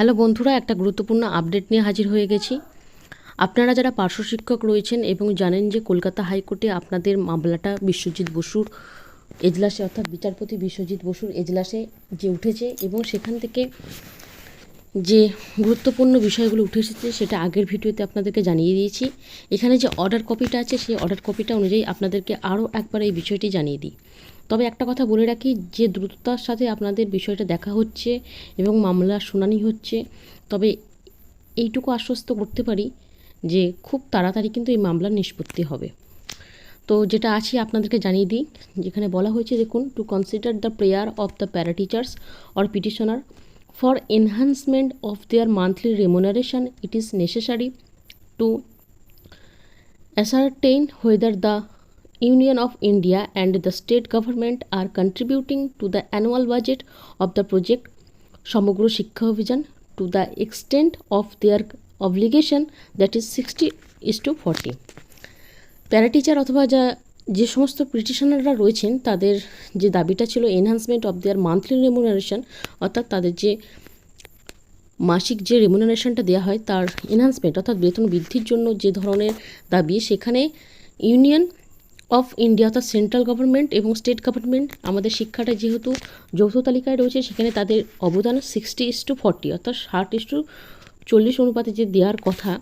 Hello বন্ধুরা, একটা গুরুত্বপূর্ণ আপডেট নিয়ে হাজির হয়ে গেছি। আপনারা যারা পার্শ্ব শিক্ষক রয়েছেন এবং জানেন যে কলকাতা হাইকোর্টে আপনাদের মামলাটা বিশ্বজিৎ বসুর এজলাসে, অর্থাৎ বিচারপতি বিশ্বজিৎ বসুর এজলাসে যে উঠেছে এবং সেখান থেকে যে গুরুত্বপূর্ণ বিষয়গুলো উঠে এসেছে সেটা আগের ভিডিওতে আপনাদেরকে জানিয়ে দিয়েছি। এখানে যে অর্ডার কপিটা আছে, সেই অর্ডার কপিটা অনুযায়ী আপনাদেরকে আরও একবার এই বিষয়টি জানিয়ে দিই। তবে একটা কথা বলে রাখি, যে দ্রুততার সাথে আপনাদের বিষয়টা দেখা হচ্ছে এবং মামলা শুনানি হচ্ছে, তবে এইটুকু আশ্বস্ত করতে পারি যে খুব তাড়াতাড়ি কিন্তু এই মামলার নিষ্পত্তি হবে। তো যেটা আছে আপনাদেরকে জানিয়ে দিই, যেখানে বলা হয়েছে, দেখুন to consider the prayer of the para teachers or petitioner for enhancement of their monthly remuneration it is necessary to ascertain whether the Union of India and the state government are contributing to the annual budget of the project. সমগ্র শিক্ষা অভিযান to the extent of their obligation, that is 60 is to 40 para teacher অথবা যা, যে সমস্ত পিটিশনাররা রয়েছেন, তাদের যে দাবিটা ছিল enhancement of their monthly remuneration অর্থাৎ তাদের যে মাসিক যে রেমুনারেশনটা দেওয়া হয়, তার এনহান্সমেন্ট অর্থাৎ বেতন বৃদ্ধির জন্য যে ধরনের দাবি, সেখানে ইউনিয়ন অফ ইন্ডিয়া অর্থাৎ সেন্ট্রাল গভর্নমেন্ট এবং স্টেট গভর্নমেন্ট আমাদের শিক্ষাটা যেহেতু যৌথ তালিকায় রয়েছে, সেখানে তাদের অবদান সিক্সটি ইস টু ফর্টি অর্থাৎ ষাট ইস টু চল্লিশ অনুপাতে যে দেওয়ার কথা,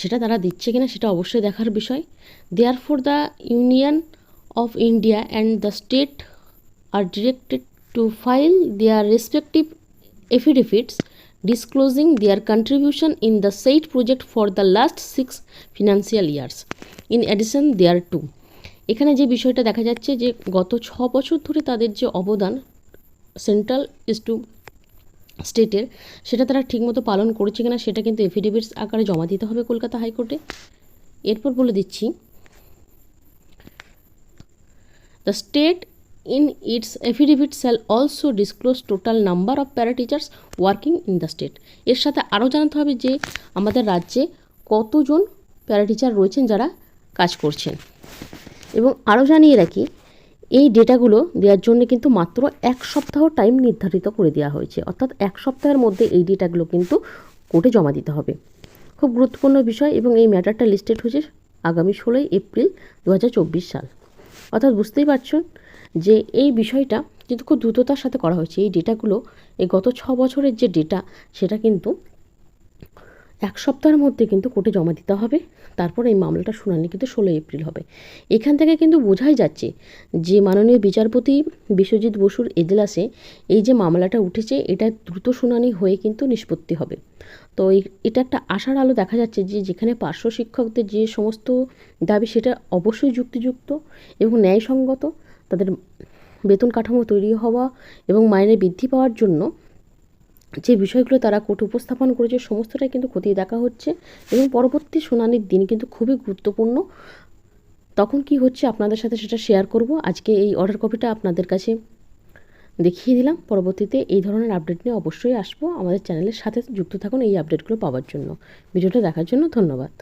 সেটা তারা দিচ্ছে কিনা সেটা অবশ্যই দেখার বিষয় therefore the union of India and the state are directed to file their respective affidavits disclosing their contribution in the said project for the last six financial years. In there to এখানে যে বিষয়টা দেখা যাচ্ছে যে গত ছ বছর ধরে তাদের যে অবদান সেন্ট্রাল ইস টু স্টেটের, সেটা তারা ঠিকমতো পালন করেছে কিনা সেটা কিন্তু এফিডেভিটস আকারে জমা দিতে হবে কলকাতা হাইকোর্টে। এরপর বলে দিচ্ছি the state in its affidavit shall disclose total number of para teachers working in the state. এর সাথে আরও জানাতে হবে যে আমাদের রাজ্যে কতজন প্যারা টিচার রয়েছেন যারা কাজ করছেন। এবং আরও জানিয়ে রাখি, এই ডেটাগুলো দেওয়ার জন্য কিন্তু মাত্র এক সপ্তাহ টাইম নির্ধারিত করে দেওয়া হয়েছে। অর্থাৎ এক সপ্তাহের মধ্যে এই ডেটাগুলো কিন্তু কোর্টে জমা দিতে হবে। খুব গুরুত্বপূর্ণ বিষয় এবং এই ম্যাটারটা লিস্টেড হয়েছে আগামী ষোলোই এপ্রিল দু হাজার চব্বিশ সাল। অর্থাৎ বুঝতেই পারছেন যে এই বিষয়টা কিন্তু খুব দ্রুততার সাথে করা হয়েছে। এই ডেটাগুলো এই গত ছ বছরের যে ডেটা, সেটা কিন্তু এক সপ্তাহের মধ্যে কিন্তু কোর্টে জমা দিতে হবে। তারপর এই মামলাটা শুনানি কিন্তু ষোলোই এপ্রিল হবে। এখান থেকে কিন্তু বোঝাই যাচ্ছে যে মাননীয় বিচারপতি বিশ্বজিৎ বসুর এজলাসে এই যে মামলাটা উঠেছে, এটা দ্রুত শুনানি হয়ে কিন্তু নিষ্পত্তি হবে। তো এটা একটা আশার আলো দেখা যাচ্ছে যে যেখানে পার্শ্ব শিক্ষকদের যে সমস্ত দাবি, সেটা অবশ্যই যুক্তিযুক্ত এবং ন্যায়সঙ্গত। তাদের বেতন কাঠামো তৈরি হওয়া এবং মাইনে বৃদ্ধি পাওয়ার জন্য যে বিষয়গুলো তারা কোর্টে উপস্থাপন করেছে, সমস্তটাই কিন্তু খতিয়ে দেখা হচ্ছে এবং পরবর্তী শুনানির দিন কিন্তু খুবই গুরুত্বপূর্ণ। তখন কি হচ্ছে আপনাদের সাথে সেটা শেয়ার করব। আজকে এই অর্ডার কপিটা আপনাদের কাছে দেখিয়ে দিলাম। পরবর্তীতে এই ধরনের আপডেট নিয়ে অবশ্যই আসব। আমাদের চ্যানেলের সাথে যুক্ত থাকুন এই আপডেটগুলো পাওয়ার জন্য। ভিডিওটা দেখার জন্য ধন্যবাদ।